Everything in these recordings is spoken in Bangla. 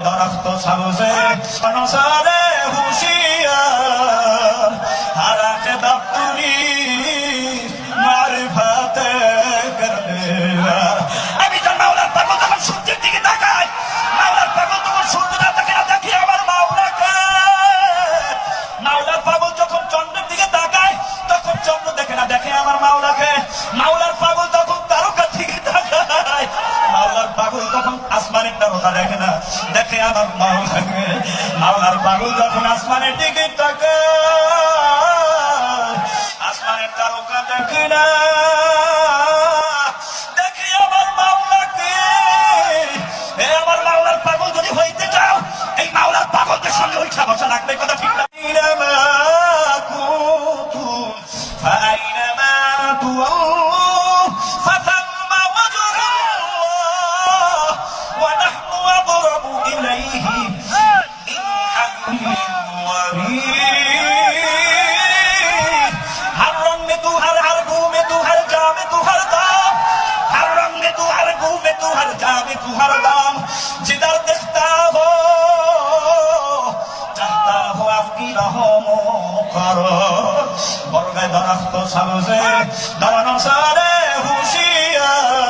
দরখত সবজে সনসারে হুশিয়ার। হারাকে দপ্তরি মারিফাতে মাওলার পাগল সূর্যের দিকে তাকাই, মাওলার পাগল তোমার সূর্য দেখি আমার মাওলাকে। মাওলার পাগল যখন চন্দ্রের দিকে তাকায়, তখন চন্দ্র দেখে না, দেখে আমার মাওলাকে। মাওলার পাগল তখন তারকার দিকে তাকায়, মাওলার পাগল তখন আসমানের তারকা দেখে না দেখে আমার মাওলাকে মাওলার পাগল যখন আসমানের দিকে তাকায় আসমানের তারকা দেখে না দেখে আমার মাওলাকে এ আমার মাওলার পাগল যদি হইতে চাও এই মাওলার পাগলদের সঙ্গে ওই বসা রাখবে কথা ঠিক না أينما كنتم فأينما تولوا কর বরগায় সামসে দাঁড়ানো সারে হুশিয়ার।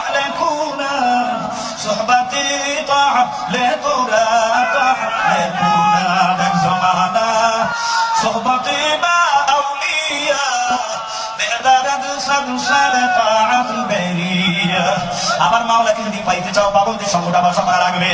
صحبتي طاح لترى طاح لكونا لك زمانا صحبتي مع أولياء বেদারাত সংসারে তাআত বেরিয়া আমার মাওলাকে যদি পাইতে চাও পাগলদের সঙ্গটা বসা করা লাগবে